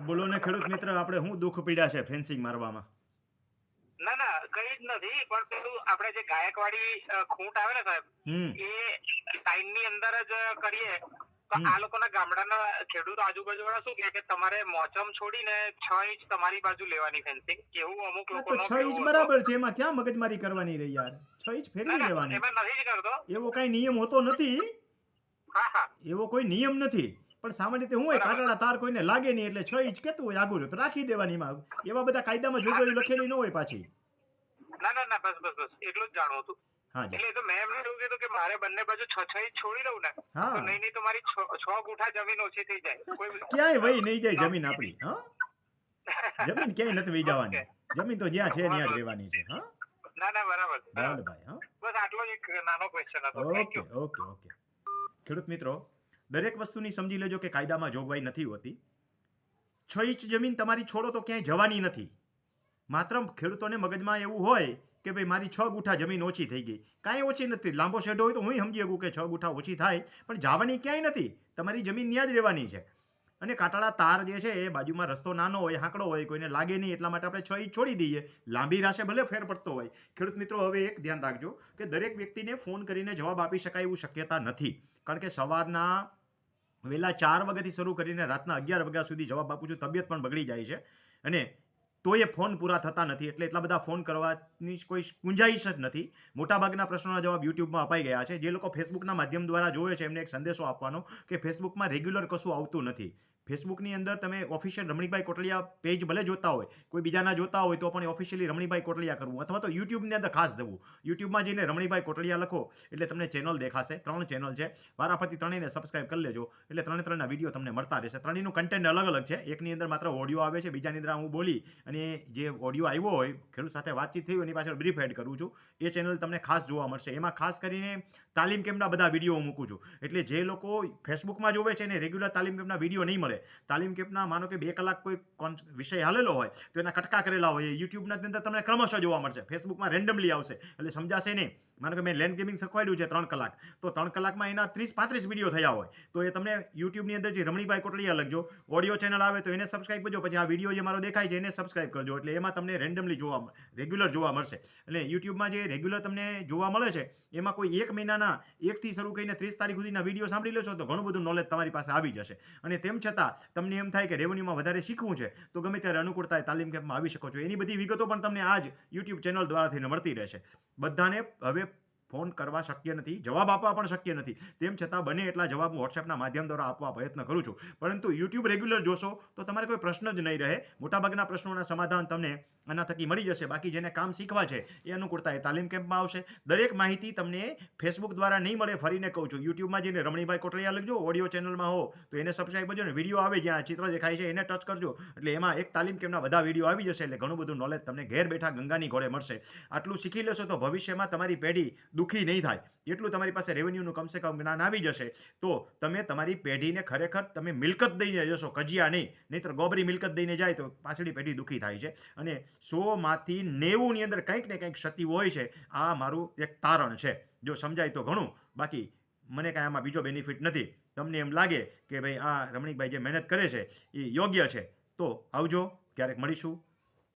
બોલો ને ખેડૂત મિત્ર આપણે શું દુઃખ પીડા છે ફેન્સિંગ મારવામાં? ના ના કઈ જ નથી પણ પેલું આપણે જે ગાયકવાડી ખૂંટ આવે ને સાહેબ એ સાઈનની અંદર જ કરીએ તો આ લોકોના ગામડાના ખેડૂતો આજુબાજુ વાળા શું કે તમારે મોચમ છોડીને છ ઇંચ તમારી બાજુ લેવાની ફેન્સિંગ એવું અમુક લોકો છ ઇંચ બરાબર છે એમાં ક્યાં મગજમારી કરવાની રહી યાર? છ ઇંચ ફેરવી લેવાની. એમાં નથી જ કરતો. એવો કઈ નિયમ હોતો નથી? હા હા. એવો કોઈ નિયમ નથી? પણ સામાન્ય રીતે હું કાંટાળા તાર કોઈને લાગે નહીં એટલે છ ઇંચ કેતું હોય આગળ તો રાખી દેવાની એમાં. એવા બધા કાયદામાં જોગવાઈ લખેલી ન હોય પાછી. ના ના ના બસ બસ બસ. એટલું જ જાણવું હતું. એટલે તો મેં એમને એવું કીધું કે મારે બંને બાજુ છ છ ઇંચ છોડી દઉં ને તો નહીં નહીં તો છ છ ગુઠા જમીન ઓછી થઈ જાય. ક્યાંય વહી નહીં જાય જમીન આપણી હા? જમીન ક્યાંય નથી વહી જવાની. જમીન તો જ્યાં છે ત્યાં જ રહેવાની છે હા? ના ના બરાબર. બરાબર. ભાઈ હા? બસ આટલો એક નાનો ક્વેશ્ચન હતો. Okay okay okay. ખેડૂત મિત્રો દરેક વસ્તુની સમજી લેજો કે કાયદામાં જોગવાઈ નથી હોતી. છ ઇંચ જમીન તમારી છોડો તો ક્યાંય જવાની નથી. માત્ર ખેડૂતોને મગજમાં એવું હોય કે ભાઈ મારી છ ગુઠા જમીન ઓછી થઈ ગઈ. કાંઈ ઓછી નથી. લાંબો શેડો હોય તો હું સમજી શકું કે છ ગુઠા ઓછી થાય. પણ જવાની ક્યાંય નથી. તમારી જમીન ત્યાં જ રહેવાની છે. અને કાટાળા તાર જે છે એ બાજુમાં રસ્તો નાનો હોય, હાંકડો હોય, કોઈને લાગે નહીં એટલા માટે આપણે છ ઇંચ છોડી દઈએ. લાંબી રાશે ભલે ફેર પડતો હોય. ખેડૂત મિત્રો, હવે એક ધ્યાન રાખજો કે દરેક વ્યક્તિને ફોન કરીને જવાબ આપી શકાય એવું શક્યતા નથી. કારણ કે સવારના વહેલા ચાર વાગ્યાથી શરૂ કરીને રાતના અગિયાર વાગ્યા સુધી જવાબ આપું છું. તબિયત પણ બગડી જાય છે અને તો એ ફોન પૂરા થતા નથી. એટલે એટલા બધા ફોન કરવાની કોઈ ગુંજાઈશ જ નથી. મોટાભાગના પ્રશ્નોના જવાબ યુટ્યુબમાં અપાઈ ગયા છે. જે લોકો ફેસબુકના માધ્યમ દ્વારા જોવે છે, એમને એક સંદેશો આપવાનો કે ફેસબુકમાં રેગ્યુલર કશું આવતું નથી. ફેસબુકની અંદર તમે ઓફિશિયલ રમણીભાઈ કોટલિયા પેજ ભલે જોતા હોય, કોઈ બીજાના જોતા હોય તો પણ ઓફિશિયલી રમણીભાઈ કોટલિયા કરવું. અથવા તો યુટ્યુબની અંદર ખાસ જવું. યુટ્યુબમાં જઈને રમણીભાઈ કોટલિયા લખો, એટલે તમને ચેનલ દેખાશે. ત્રણ ચેનલ છે. વારાફરતી ત્રણેયને સબસ્ક્રાઈબ કરી લેજો. એટલે ત્રણે ત્રણના વીડિયો તમને મળતા રહેશે. ત્રણેયનું કન્ટેન્ટ અલગ અલગ છે. એકની અંદર માત્ર ઓડિયો આવે છે, બીજાની અંદર હું બોલી અને જે ઓડિયો આવ્યો હોય, ખેડૂત સાથે વાતચીત થઈ હોય, એની પાછળ બ્રીફ એડ કરું છું. એ ચેનલ તમને ખાસ જોવા મળશે. એમાં ખાસ કરીને તાલીમ કેમ્પના બધા વીડિયો મૂકું છું. એટલે જે લોકો ફેસબુકમાં જોવે છે એને રેગ્યુલર તાલીમ કેમ્પના વીડિયો નહીં મળે તાલીમ કેમ્પના માનો કે બે કલાક કોઈ વિષય હાલેલો હોય, તો એના કટકા કરેલા હોય. યુટ્યુબના અંદર તમને ક્રમશઃ જોવા મળશે. ફેસબુકમાં રેન્ડમલી આવશે. એટલે સમજાશે નહીં. માનો કે મેં લેન્ડ ગેમિંગ શીખવાડ્યું છે ત્રણ કલાક, તો ત્રણ કલાકમાં એના ત્રીસ પાંત્રીસ વીડિયો થયા હોય. તો એ તમને યુટ્યુબની અંદર જે રમણીભાઈ કોટલિયા લખજો ઓડિયો ચેનલ આવે તો એને સબસ્ક્રાઇબ કરજો, પછી આ વીડિયો જે મારો દેખાય છે એને સબસ્ક્રાઇબ કરજો. એટલે એમાં તમને રેન્ડમલી જોવા રેગ્યુલર જોવા મળશે. એટલે યુટ્યુબમાં જે રેગ્યુલર તમને જોવા મળે છે, એમાં કોઈ એક મહિનાના એકથી શરૂ કરીને ત્રીસ તારીખ સુધીના વીડિયો સાંભળી લેશો તો ઘણું બધું નોલેજ તમારી પાસે આવી જશે. અને તેમ છતાં તમને એમ થાય કે રેવન્યુમાં વધારે શીખવું છે, તો ગમે ત્યારે અનુકૂળતા તાલીમ કેમ્પમાં આવી શકો છો. એની બધી વિગતો પણ તમને આ જ યુટ્યુબ ચેનલ દ્વારાથી મળતી રહેશે. બધાને હવે ફોન કરવા શક્ય નથી, જવાબ આપવા પણ શક્ય નથી. તેમ છતાં બને એટલા જવાબ હું વોટ્સએપના માધ્યમ દ્વારા આપવા પ્રયત્ન કરું છું. પરંતુ યુટ્યુબ રેગ્યુલર જોશો તો તમારે કોઈ પ્રશ્ન જ નહીં રહે. મોટાભાગના પ્રશ્નોના સમાધાન તમને આના થકી મળી જશે. બાકી જેને કામ શીખવા છે એ અનુકૂળતા એ તાલીમ કેમ્પમાં આવશે. દરેક માહિતી તમને ફેસબુક દ્વારા નહીં મળે ફરીને કહું છું. યુટ્યુબમાં જઈને રમણીભાઈ કોટલિયા લખજો ઓડિયો ચેનલમાં હો, તો એને સબસ્ક્રાઈબ કરજો ને વીડિયો આવે જ્યાં ચિત્ર દેખાય છે એને ટચ કરજો. એટલે એમાં એક તાલીમ કેમ્પના બધા વીડિયો આવી જશે એટલે ઘણું બધું નોલેજ તમને ઘેર બેઠા ગંગાની ઘોડે મળશે. આટલું શીખી લેશો તો ભવિષ્યમાં તમારી પેઢી દુઃખી નહીં થાય. એટલું તમારી પાસે રેવન્યુનું કમસે કમ જ્ઞાન આવી જશે, તો તમે તમારી પેઢીને ખરેખર તમે મિલકત દઈને જશો, કજિયા નહીં. નહીંતર ગોબરી મિલકત દઈને જાય તો પાછળી પેઢી દુઃખી થાય છે. અને સોમાંથી નેવુંની અંદર કંઈક ને કંઈક ક્ષતિ હોય છે, આ મારું એક તારણ છે. જો સમજાય તો ઘણું. બાકી મને કાંઈ આમાં બીજો બેનિફિટ નથી. તમને એમ લાગે કે ભાઈ આ રમણીકભાઈ જે મહેનત કરે છે, એ યોગ્ય છે. તો આવજો, ક્યારેક મળીશું.